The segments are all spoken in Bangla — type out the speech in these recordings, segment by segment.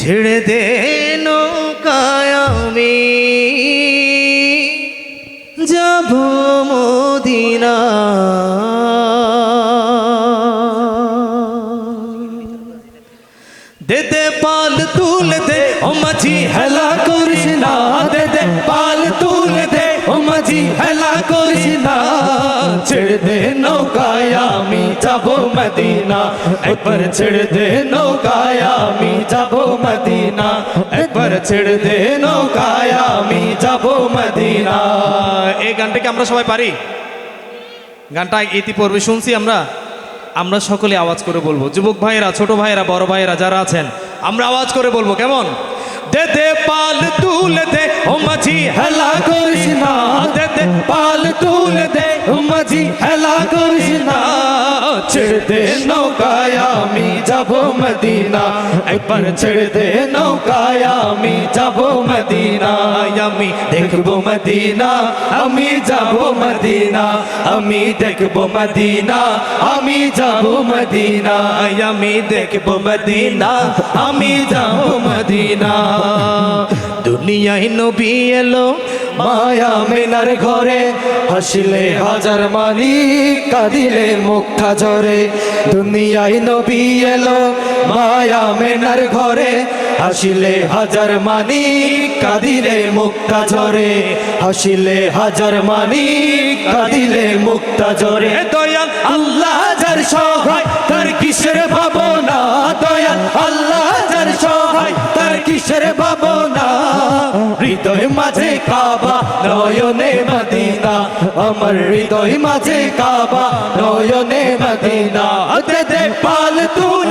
ছেড়ে দে নৌকায় আমি। যাব মদিনা। দে দে পাল তুলতে ও মাঝি হেলা মদিনা, একবার ছেড়ে দে আমি যাব মদিনা। একবার ছেড়ে দে আমি যাব মদিনা। এই গানটাকে আমরা সবাই পারি? গানটা ইতিপূর্বে শুনছি আমরা। আমরা সকলে আওয়াজ করে বলব। যুবক ভাইয়েরা, ছোট ভাইয়েরা, বড় ভাইয়েরা যারা আছেন, আমরা আওয়াজ করে বলব, কেমন? দে দে, পাল তুল দে, ও মাঝি হেলা করিস না। দে দে, পাল তুল নৌকায় আমি যাব মদিনা। একবার ছেড়ে দে নৌকায়, আমি যাব মদিনা আমি দেখব মদিনা, আমি যাব মদিনা, আমি দেখব মদিনা, আমি যাব মদিনা। আমি দেখব মদিনা, আমি যাব মদিনা। দুনিয়ায় নবী এলো মায়া মেনার ঘরে, হাসিলে হাজার মানি কাঁদিলে মুখটা ঝরে। দুনিয়ায় নবী এলো মায়া মেনার ঘরে হাসিলে হাজার মানি কাদিলে মুক্তা ঝরে। হাসিলে হাজার মানি কাদিলে মুক্তা ঝরে। দয়াল, আল্লাহ যার সহায়, তার কিসের ভাবনা? দয়াল, আল্লাহ যার সহায়, তার কিসের ভাবনা? হৃদয় মাঝে কাবা, নয়নে মদিনা। আমার হৃদয় মাঝে কাবা, নয়নে মদিনা। দে পাল তুল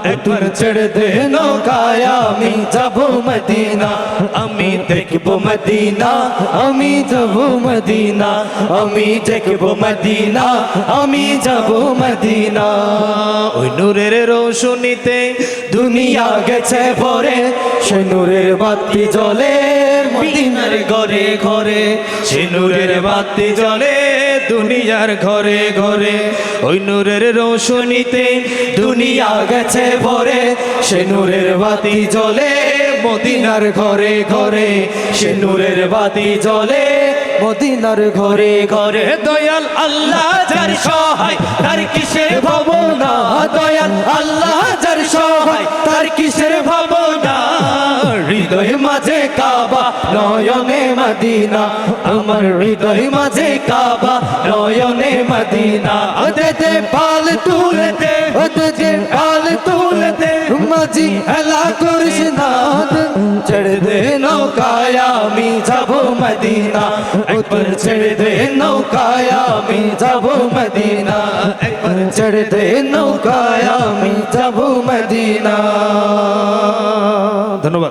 একবার ছেড়ে দে নৌকায় আমি যাব মদিনা আমি দেখব মদিনা আমি যাব মদিনা আমি দেখব মদিনা আমি যাব মদিনা ওই নূরের রোশনীতে দুনিয়া গেছে ভরে। সে নূরের বাতি জ্বলে মদিনার ঘরে ঘরে। সে নূরের বাতি জ্বলে দুনিয়ার ঘরে ঘরে। ওই নূরের রোশনীতে দুনিয়া গেছে ভরে। সে নূরের বাতি জ্বলে মদিনার ঘরে ঘরে। সে নূরের বাতি জ্বলে মদিনার ঘরে ঘরে। দয়াল আল্লাহ যার সহায়, তার কিসের ভাবনা? দয়াল আল্লাহ যার সহায়, তার কিসের ভাবনা? হৃদয় মাঝে কাবা, নয়নে মদিনা, আমার হৃদয় মাঝে কাবা, নয়নে মদিনা। দে দে পাল তুলে দে দে দে পাল তুলে দে মাঝি হেলা করিস না ছেড়ে দে নৌকায় আমি যাব মদিনা। একবার ছেড়ে দে নৌকায় আমি যাব মদিনা। একবার ছেড়ে দে নৌকায় আমি যাব মদিনা। ধন্যবাদ।